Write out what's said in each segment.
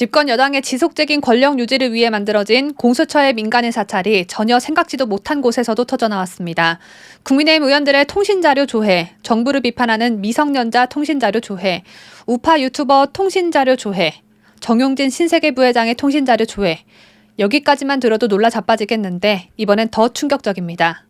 집권 여당의 지속적인 권력 유지를 위해 만들어진 공수처의 민간인 사찰이 전혀 생각지도 못한 곳에서도 터져나왔습니다. 국민의힘 의원들의 통신자료 조회, 정부를 비판하는 미성년자 통신자료 조회, 우파 유튜버 통신자료 조회, 정용진 신세계 부회장의 통신자료 조회. 여기까지만 들어도 놀라 자빠지겠는데 이번엔 더 충격적입니다.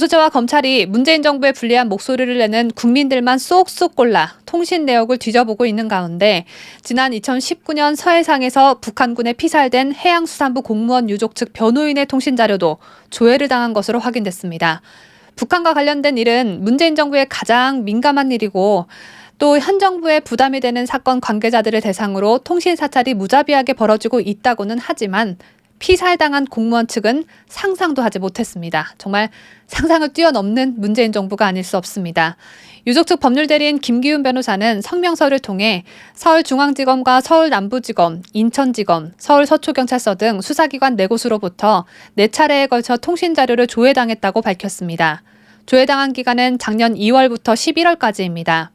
공수처와 검찰이 문재인 정부에 불리한 목소리를 내는 국민들만 쏙쏙 골라 통신 내역을 뒤져보고 있는 가운데 지난 2019년 서해상에서 북한군에 피살된 해양수산부 공무원 유족 측 변호인의 통신 자료도 조회를 당한 것으로 확인됐습니다. 북한과 관련된 일은 문재인 정부의 가장 민감한 일이고 또 현 정부에 부담이 되는 사건 관계자들을 대상으로 통신 사찰이 무자비하게 벌어지고 있다고는 하지만 피살당한 공무원 측은 상상도 하지 못했습니다. 정말 상상을 뛰어넘는 문재인 정부가 아닐 수 없습니다. 유족 측 법률 대리인 김기훈 변호사는 성명서를 통해 서울중앙지검과 서울남부지검, 인천지검, 서울서초경찰서 등 수사기관 네 곳으로부터 네 차례에 걸쳐 통신 자료를 조회당했다고 밝혔습니다. 조회당한 기간은 작년 2월부터 11월까지입니다.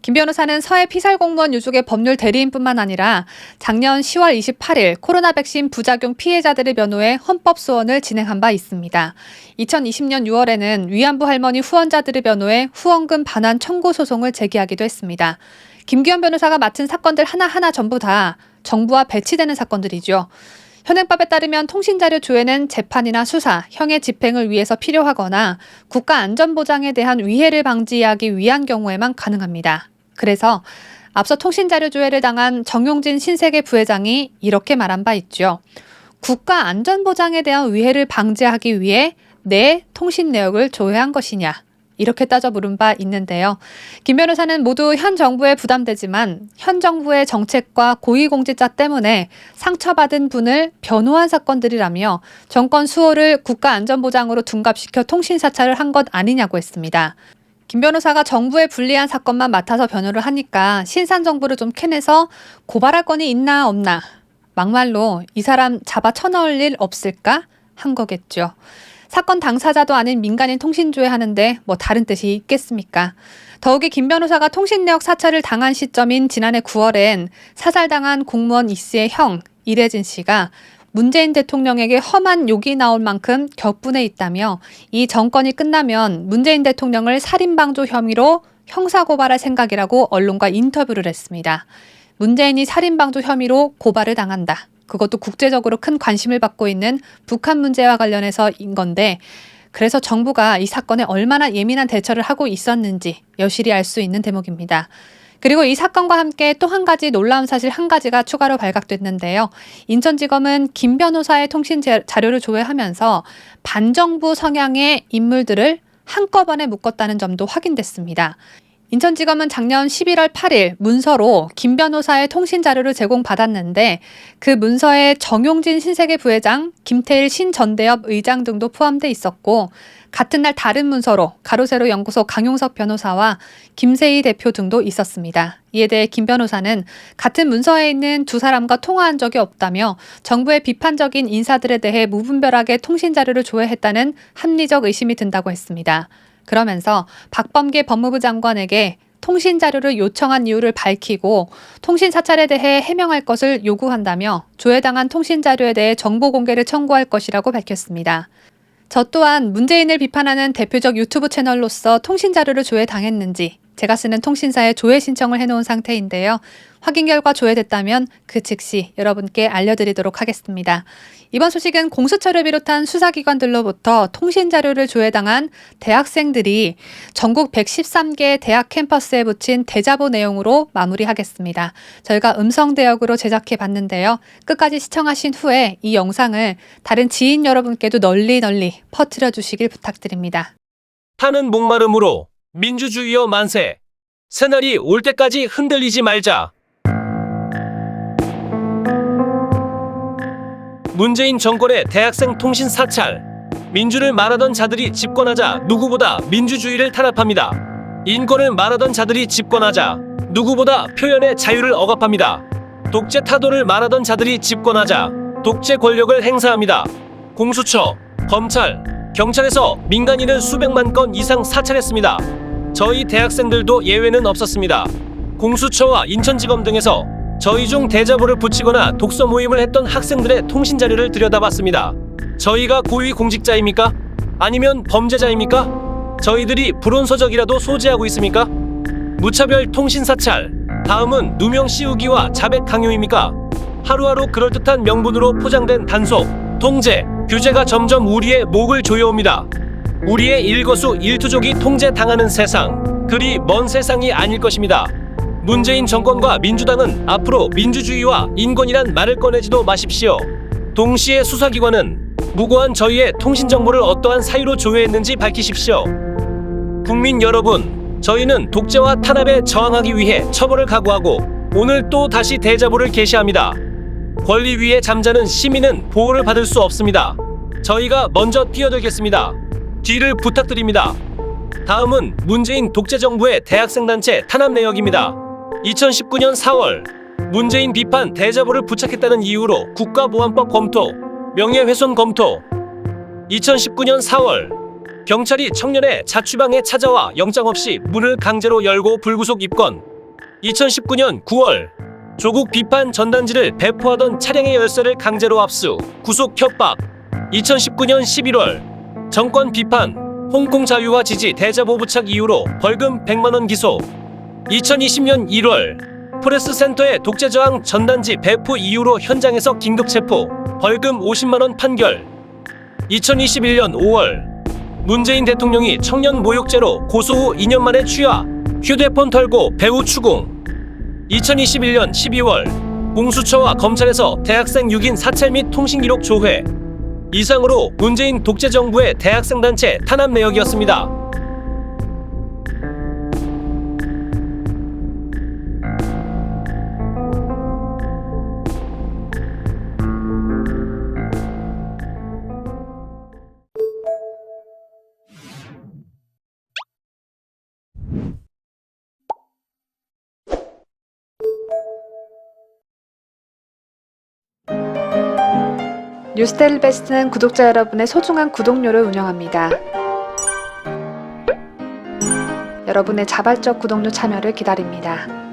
김 변호사는 서해 피살 공무원 유족의 법률 대리인뿐만 아니라 작년 10월 28일 코로나 백신 부작용 피해자들을 변호해 헌법 소원을 진행한 바 있습니다. 2020년 6월에는 위안부 할머니 후원자들을 변호해 후원금 반환 청구 소송을 제기하기도 했습니다. 김기현 변호사가 맡은 사건들 하나하나 전부 다 정부와 배치되는 사건들이죠. 현행법에 따르면 통신자료 조회는 재판이나 수사, 형의 집행을 위해서 필요하거나 국가 안전보장에 대한 위해를 방지하기 위한 경우에만 가능합니다. 그래서 앞서 통신자료 조회를 당한 정용진 신세계 부회장이 이렇게 말한 바 있죠. 국가 안전보장에 대한 위해를 방지하기 위해 내 통신 내역을 조회한 것이냐. 이렇게 따져 물은 바 있는데요. 김 변호사는 모두 현 정부에 부담되지만 현 정부의 정책과 고위공직자 때문에 상처받은 분을 변호한 사건들이라며 정권 수호를 국가안전보장으로 둔갑시켜 통신사찰을 한 것 아니냐고 했습니다. 김 변호사가 정부에 불리한 사건만 맡아서 변호를 하니까 신산 정부를 좀 캐내서 고발할 건이 있나 없나 막말로 이 사람 잡아 쳐넣을 일 없을까 한 거겠죠. 사건 당사자도 아닌 민간인 통신조회 하는데 뭐 다른 뜻이 있겠습니까? 더욱이 김 변호사가 통신 내역 사찰을 당한 시점인 지난해 9월엔 사살당한 공무원 이씨의 형 이래진 씨가 문재인 대통령에게 험한 욕이 나올 만큼 격분해 있다며 이 정권이 끝나면 문재인 대통령을 살인방조 혐의로 형사고발할 생각이라고 언론과 인터뷰를 했습니다. 문재인이 살인방조 혐의로 고발을 당한다. 그것도 국제적으로 큰 관심을 받고 있는 북한 문제와 관련해서인 건데 그래서 정부가 이 사건에 얼마나 예민한 대처를 하고 있었는지 여실히 알 수 있는 대목입니다. 그리고 이 사건과 함께 또 한 가지 놀라운 사실 한 가지가 추가로 발각됐는데요. 인천지검은 김 변호사의 통신 자료를 조회하면서 반정부 성향의 인물들을 한꺼번에 묶었다는 점도 확인됐습니다. 인천지검은 작년 11월 8일 문서로 김 변호사의 통신 자료를 제공받았는데 그 문서에 정용진 신세계 부회장, 김태일 신전대협 의장 등도 포함돼 있었고 같은 날 다른 문서로 가로세로 연구소 강용석 변호사와 김세희 대표 등도 있었습니다. 이에 대해 김 변호사는 같은 문서에 있는 두 사람과 통화한 적이 없다며 정부의 비판적인 인사들에 대해 무분별하게 통신 자료를 조회했다는 합리적 의심이 든다고 했습니다. 그러면서 박범계 법무부 장관에게 통신 자료를 요청한 이유를 밝히고 통신 사찰에 대해 해명할 것을 요구한다며 조회당한 통신 자료에 대해 정보 공개를 청구할 것이라고 밝혔습니다. 저 또한 문재인을 비판하는 대표적 유튜브 채널로서 통신 자료를 조회당했는지 제가 쓰는 통신사에 조회 신청을 해놓은 상태인데요. 확인 결과 조회됐다면 그 즉시 여러분께 알려드리도록 하겠습니다. 이번 소식은 공수처를 비롯한 수사기관들로부터 통신 자료를 조회당한 대학생들이 전국 113개 대학 캠퍼스에 붙인 대자보 내용으로 마무리하겠습니다. 저희가 음성 대역으로 제작해 봤는데요. 끝까지 시청하신 후에 이 영상을 다른 지인 여러분께도 널리 널리 퍼뜨려 주시길 부탁드립니다. 하는 목마름으로 민주주의여 만세. 새날이 올 때까지 흔들리지 말자. 문재인 정권의 대학생 통신 사찰. 민주를 말하던 자들이 집권하자 누구보다 민주주의를 탄압합니다. 인권을 말하던 자들이 집권하자 누구보다 표현의 자유를 억압합니다. 독재 타도를 말하던 자들이 집권하자 독재 권력을 행사합니다. 공수처, 검찰, 경찰에서 민간인을 수백만 건 이상 사찰했습니다. 저희 대학생들도 예외는 없었습니다. 공수처와 인천지검 등에서 저희 중 대자보를 붙이거나 독서 모임을 했던 학생들의 통신 자료를 들여다봤습니다. 저희가 고위 공직자입니까? 아니면 범죄자입니까? 저희들이 불온서적이라도 소지하고 있습니까? 무차별 통신 사찰. 다음은 누명 씌우기와 자백 강요입니까? 하루하루 그럴듯한 명분으로 포장된 단속, 통제, 규제가 점점 우리의 목을 조여옵니다. 우리의 일거수 일투족이 통제당하는 세상, 그리 먼 세상이 아닐 것입니다. 문재인 정권과 민주당은 앞으로 민주주의와 인권이란 말을 꺼내지도 마십시오. 동시에 수사기관은 무고한 저희의 통신 정보를 어떠한 사유로 조회했는지 밝히십시오. 국민 여러분, 저희는 독재와 탄압에 저항하기 위해 처벌을 각오하고 오늘 또 다시 대자보를 게시합니다. 권리 위에 잠자는 시민은 보호를 받을 수 없습니다. 저희가 먼저 뛰어들겠습니다. 뒤를 부탁드립니다. 다음은 문재인 독재 정부의 대학생 단체 탄압 내역입니다. 2019년 4월 문재인 비판 대자보를 부착했다는 이유로 국가보안법 검토, 명예훼손 검토. 2019년 4월 경찰이 청년의 자취방에 찾아와 영장 없이 문을 강제로 열고 불구속 입건. 2019년 9월 조국 비판 전단지를 배포하던 차량의 열쇠를 강제로 압수, 구속 협박. 2019년 11월 정권 비판, 홍콩 자유와 지지 대자보 부착 이유로 벌금 100만 원 기소. 2020년 1월 프레스 센터의 독재 저항 전단지 배포 이유로 현장에서 긴급 체포, 벌금 50만 원 판결. 2021년 5월 문재인 대통령이 청년 모욕죄로 고소 후 2년 만에 취하, 휴대폰 털고 배우 추궁. 2021년 12월 공수처와 검찰에서 대학생 6인 사찰 및 통신 기록 조회. 이상으로 문재인 독재 정부의 대학생 단체 탄압 내역이었습니다. 뉴스데일 베스트는 구독자 여러분의 소중한 구독료를 운영합니다. 여러분의 자발적 구독료 참여를 기다립니다.